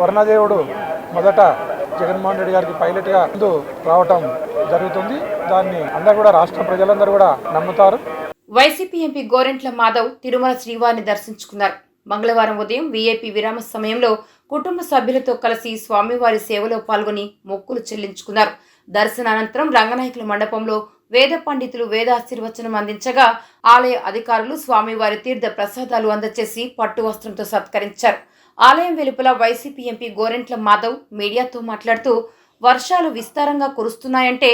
వర్ణదేవుడు మొదట జగన్మోహన్ రెడ్డి గారికి పైలట్గా ముందు రావటం జరుగుతుంది. దాన్ని అందరూ కూడా రాష్ట్ర ప్రజలందరూ కూడా నమ్ముతారు. వైసీపీ ఎంపీ గోరెంట్ల మాధవ్ తిరుమల శ్రీవారిని దర్శించుకున్నారు. మంగళవారం ఉదయం వీఐపీ విరామ సమయంలో కుటుంబ సభ్యులతో కలిసి స్వామివారి సేవలో పాల్గొని మొక్కులు చెల్లించుకున్నారు. దర్శనానంతరం రంగనాయకుల మండపంలో వేద పండితులు వేదాశీర్వచనం అందించగా ఆలయ అధికారులు స్వామివారి తీర్థ ప్రసాదాలు అందజేసి పట్టు వస్త్రంతో సత్కరించారు. ఆలయం వెలుపల వైసీపీ ఎంపీ గోరెంట్ల మాధవ్ మీడియాతో మాట్లాడుతూ వర్షాలు విస్తారంగా కురుస్తున్నాయంటే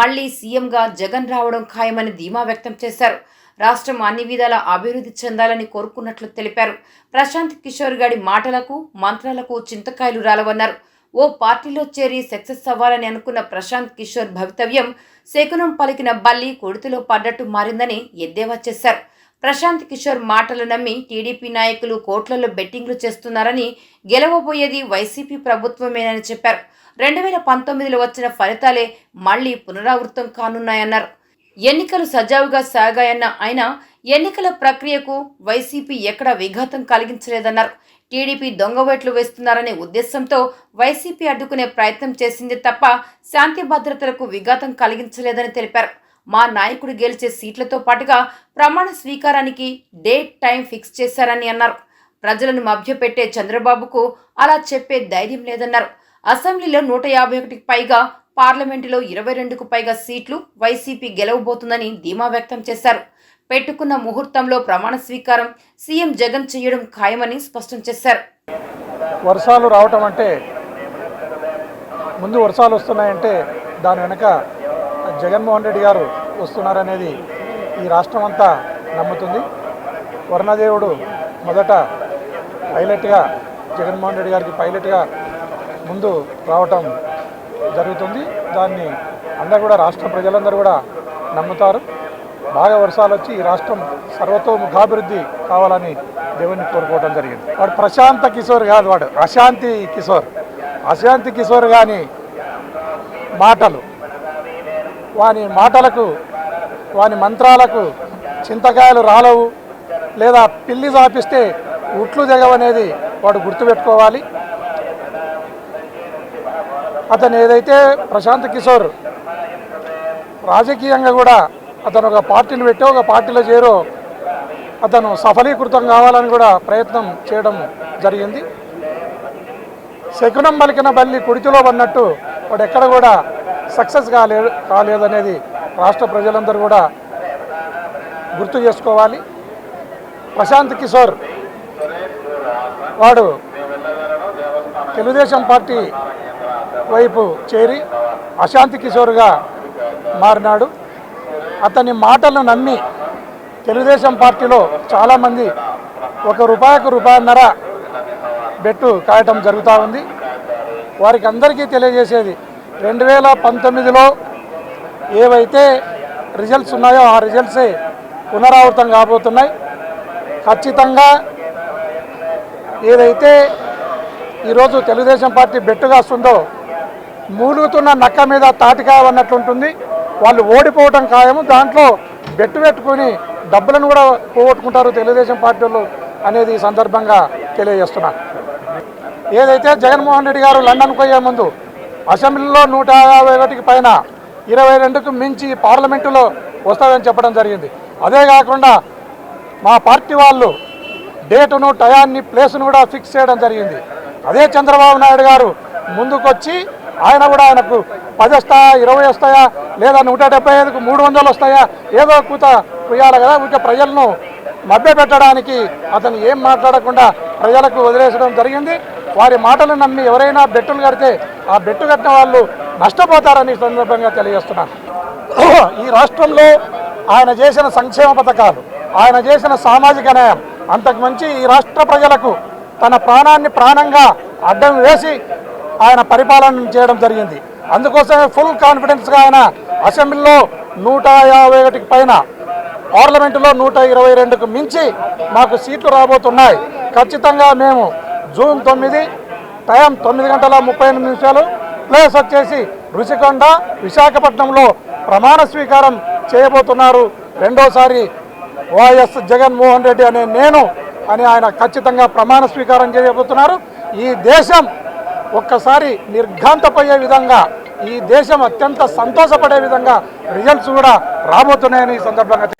మళ్ళీ సీఎంగా జగన్ రావడం ఖాయమని ధీమా వ్యక్తం చేశారు. రాష్ట్రం అన్ని విధాల అభివృద్ధి చెందాలని కోరుకున్నట్లు తెలిపారు. ప్రశాంత్ కిషోర్ గారి మాటలకు మంత్రాలకు చింతకాయలు రాలవన్నారు. ఓ పార్టీలో చేరి సక్సెస్ అవ్వాలని అనుకున్న ప్రశాంత్ కిషోర్ భవితవ్యం శకునం పలికిన బల్లి కొడుతులో పడ్డట్టు మారిందని ఎద్దేవా చేశారు. ప్రశాంత్ కిషోర్ మాటలు నమ్మి టీడీపీ నాయకులు కోట్లలో బెట్టింగ్లు చేస్తున్నారని గెలవబోయేది వైసీపీ ప్రభుత్వమేనని చెప్పారు. రెండు వేల పంతొమ్మిదిలో వచ్చిన ఫలితాలే మళ్ళీ పునరావృతం కానున్నాయన్నారు. ఎన్నికలు సజావుగా సాగాయన్న ఆయన ఎన్నికల ప్రక్రియకు వైసీపీ ఎక్కడా విఘాతం కలిగించలేదన్నారు. టీడీపీ దొంగ ఓట్లు వేస్తున్నారనే ఉద్దేశంతో వైసీపీ అడ్డుకునే ప్రయత్నం చేసింది తప్ప శాంతి భద్రతలకు విఘాతం కలిగించలేదని తెలిపారు. మా నాయకుడు గెలిచే సీట్లతో పాటుగా ప్రమాణ స్వీకారానికి డేట్ టైం ఫిక్స్ చేశారని అన్నారు. ప్రజలను మభ్యపెట్టే చంద్రబాబుకు అలా చెప్పే ధైర్యం లేదన్నారు. అసెంబ్లీలో నూట యాభై ఒకటికి పైగా పార్లమెంటులో ఇరవై రెండుకు పైగా సీట్లు వైసీపీ గెలవబోతుందని ధీమా వ్యక్తం చేశారు. పెట్టుకున్న ముహూర్తంలో ప్రమాణ స్వీకారం సీఎం జగన్ చేయడం ఖాయమని స్పష్టం చేశారు. వర్షాలు రావటం అంటే ముందు వర్షాలు వస్తున్నాయంటే దాని వెనక జగన్మోహన్ రెడ్డి గారు వస్తున్నారనేది ఈ రాష్ట్రం అంతా నమ్ముతుంది. వర్ణదేవుడు మొదట పైలట్గా జగన్మోహన్ రెడ్డి గారికి పైలట్గా ముందు రావటం జరుగుతుంది. దాన్ని అందరూ కూడా రాష్ట్ర ప్రజలందరూ కూడా నమ్ముతారు. బాగా వర్షాలు వచ్చి ఈ రాష్ట్రం సర్వతోముఖాభివృద్ధి కావాలని దేవుని కోరుకోవడం జరిగింది. వాడు ప్రశాంత కిషోర్ కాదు వాడు అశాంతి కిషోర్. అశాంతి కిషోర్ కానీ మాటలు వాని మాటలకు వాని మంత్రాలకు చింతకాయలు రాలవు. లేదా పిల్లి చాపిస్తే ఉట్లు తెగవనేది వాడు గుర్తుపెట్టుకోవాలి. అతను ఏదైతే ప్రశాంత్ కిషోర్ రాజకీయంగా కూడా అతను ఒక పార్టీని పెట్టి ఒక పార్టీలో చేరో అతను సఫలీకృతం కావాలని కూడా ప్రయత్నం చేయడం జరిగింది. శకునం పలికిన బల్లి కుడితిలో ఉన్నట్టు వాడు ఎక్కడ కూడా సక్సెస్ కాలే కాలేదనేది రాష్ట్ర ప్రజలందరూ కూడా గుర్తు చేసుకోవాలి. ప్రశాంత్ కిషోర్ వాడు తెలుగుదేశం పార్టీ వైపు చేరి అశాంతి కిషోర్గా మారినాడు. అతని మాటలను నమ్మి తెలుగుదేశం పార్టీలో చాలామంది ఒక రూపాయికు రూపాయన్నర బెట్టు కాయటం జరుగుతూ ఉంది. వారికి అందరికీ తెలియజేసేది రెండు వేల పంతొమ్మిదిలో ఏవైతే రిజల్ట్స్ ఉన్నాయో ఆ రిజల్ట్సే పునరావృతం కాబోతున్నాయి. ఖచ్చితంగా ఏదైతే ఈరోజు తెలుగుదేశం పార్టీ బెట్టుగా వస్తుందో మూలుగుతున్న నక్క మీద తాటికాయ అన్నట్లుంటుంది వాళ్ళు ఓడిపోవటం ఖాయము. దాంట్లో బెట్టు పెట్టుకుని డబ్బులను కూడా పోగొట్టుకుంటారు తెలుగుదేశం పార్టీ వాళ్ళు అనేది ఈ సందర్భంగా తెలియజేస్తున్నా. ఏదైతే జగన్మోహన్ రెడ్డి గారు లండన్ పోయే ముందు అసెంబ్లీలో నూట యాభై ఒకటికి పైన ఇరవై రెండుకు మించి పార్లమెంటులో వస్తాయని చెప్పడం జరిగింది. అదే కాకుండా మా పార్టీ వాళ్ళు డేటును టయాన్ని ప్లేస్ను కూడా ఫిక్స్ చేయడం జరిగింది. అదే చంద్రబాబు నాయుడు గారు ముందుకొచ్చి ఆయన కూడా ఆయనకు పది వస్తాయా ఇరవై వస్తాయా లేదా నూట డెబ్బై ఐదుకు మూడు వందలు వస్తాయా ఏదో కూత కుయ్యాలి కదా ఇంకా ప్రజలను మభ్యపెట్టడానికి అతను ఏం మాట్లాడకుండా ప్రజలకు వదిలేసడం జరిగింది. వారి మాటలు నమ్మి ఎవరైనా బెట్టులు కడితే ఆ బెట్టు కట్టిన వాళ్ళు నష్టపోతారని సందర్భంగా తెలియజేస్తున్నాను. ఈ రాష్ట్రంలో ఆయన చేసిన సంక్షేమ పథకాలు ఆయన చేసిన సామాజిక న్యాయం అంతకు మంచి ఈ రాష్ట్ర ప్రజలకు తన ప్రాణాన్ని ప్రాణంగా అడ్డం వేసి ఆయన పరిపాలన చేయడం జరిగింది. అందుకోసమే ఫుల్ కాన్ఫిడెన్స్గా ఆయన అసెంబ్లీలో నూట యాభై ఒకటికి పైన పార్లమెంటులో నూట ఇరవై రెండుకు మించి మాకు సీట్లు రాబోతున్నాయి. ఖచ్చితంగా మేము జూన్ తొమ్మిది టైం తొమ్మిది గంటల ముప్పై ఎనిమిది నిమిషాలు. ప్లేస్ వచ్చేసి రుషికొండ విశాఖపట్నంలో ప్రమాణ స్వీకారం చేయబోతున్నారు. రెండోసారి వైఎస్ జగన్మోహన్ రెడ్డి అనే నేను అని ఆయన ఖచ్చితంగా ప్రమాణ స్వీకారం చేయబోతున్నారు. ఈ దేశం ఒక్కసారి నిర్ఘాంతపోయే విధంగా ఈ దేశం అత్యంత సంతోషపడే విధంగా రిజల్ట్స్ కూడా రాబోతున్నాయని ఈ సందర్భంగా